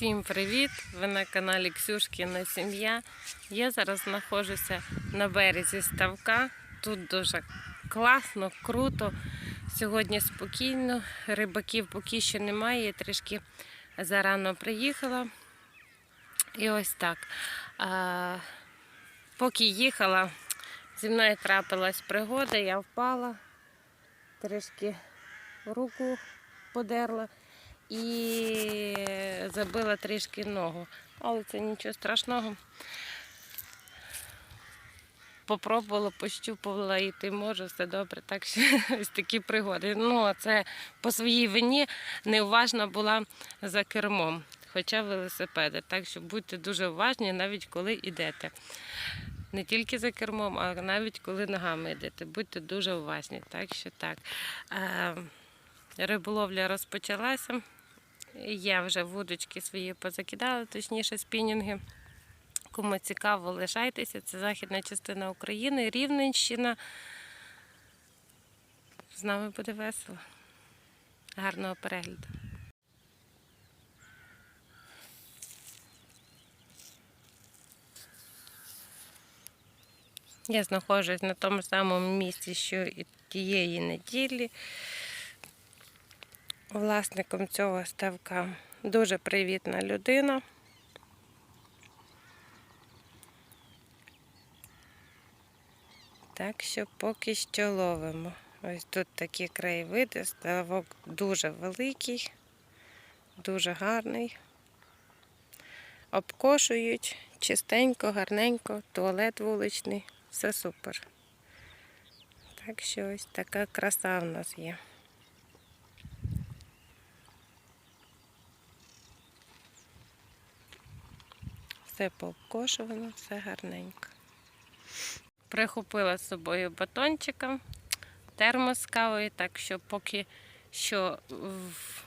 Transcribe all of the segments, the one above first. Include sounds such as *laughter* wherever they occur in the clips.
Всім привіт! Ви на каналі Ксюшкіна Сім'я. Я зараз знаходжуся на березі ставка. Тут дуже класно, круто. Сьогодні спокійно. Рибаків поки що немає. Я трішки зарано приїхала. І ось так. А, поки їхала, зі мною трапилась пригода, я впала, трішки руку подерла і забила трішки ногу. Але це нічого страшного. Попробувала, пощупувала йти можу, все добре. Так що *laughs* ось такі пригоди. Ну, а це по своїй вині неуважна була за кермом, хоча велосипеди. Так що будьте дуже уважні, навіть коли йдете. Не тільки за кермом, а навіть коли ногами йдете. Будьте дуже уважні. Так що так. Е, Риболовля розпочалася. Я вже вудочки свої позакидала, точніше спінінги. Кому цікаво, лишайтеся. Це західна частина України, Рівненщина. З нами буде весело. Гарного перегляду. Я знаходжусь на тому самому місці, що і тієї неділі. Власником цього ставка дуже привітна людина. Так що поки що ловимо. Ось тут такі краєвиди, ставок дуже великий, дуже гарний. Обкошують чистенько, гарненько, туалет вуличний, все супер. Так що ось така краса в нас є. Все пообкошувано, все гарненько. Прихопила з собою батончика, термос з кавою, так що поки що в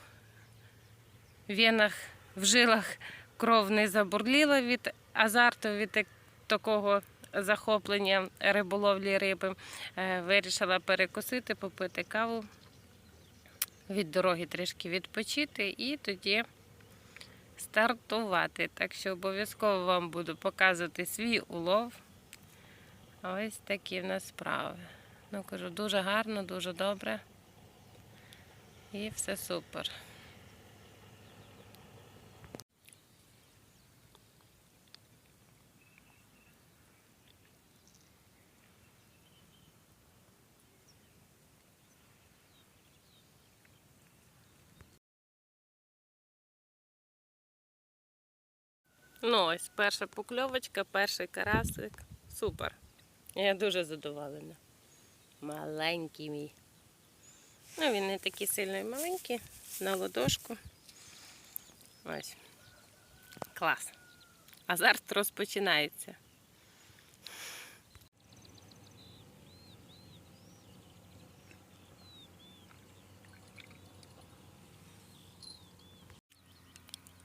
венах, в жилах кров не забурліла від азарту, від такого захоплення риболовлі риби. Е, Вирішила перекусити, попити каву, від дороги трішки відпочити і тоді стартувати. Так що обов'язково вам буду показувати свій улов. Ось такі в нас справи. Ну, кажу, дуже гарно, дуже добре. І все супер. Ну, ось перша покльовочка, перший карасик. Супер. Я дуже задоволена. Маленький мій. Ну, він не такий сильно і маленький, на ладошку. Ось. Клас. Азарт розпочинається.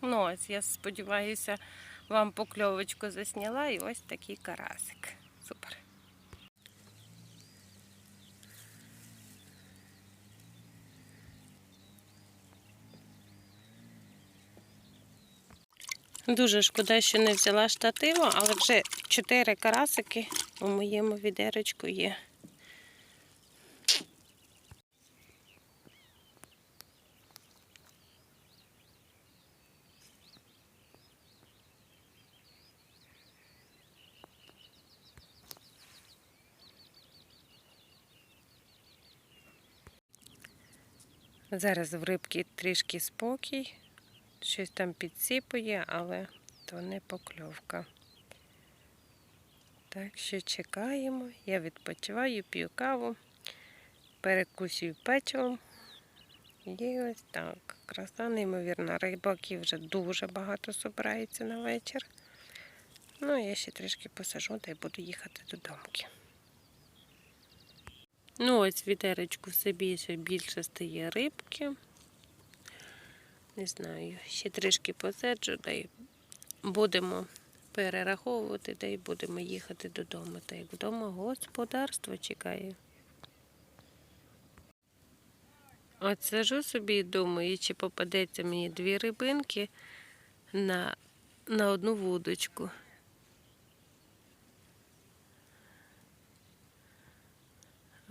Ну, ось я сподіваюся, вам покльовочку засняла і ось такий карасик. Супер. Дуже шкода, що не взяла штатива, але вже чотири карасики у моєму відерочку є. Зараз в рибки трішки спокій, щось там підсипує, але то не покльовка. Так що чекаємо, я відпочиваю, п'ю каву, перекусюю печивом. І ось так. Краса неймовірна. Рибаків вже дуже багато збирається на вечір. Ну, я ще трішки посажу та й буду їхати додому. Ну, ось в відеречку все більше більше стає рибки. Не знаю, ще трішки посаджу, та й будемо перераховувати, та й будемо їхати додому. Та як вдома господарство чекає. От сижу собі і думаю, чи попадеться мені дві рибинки на, на одну вудочку.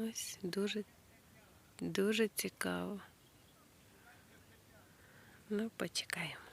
Ось дуже, дуже цікаво. Ну, почекаємо.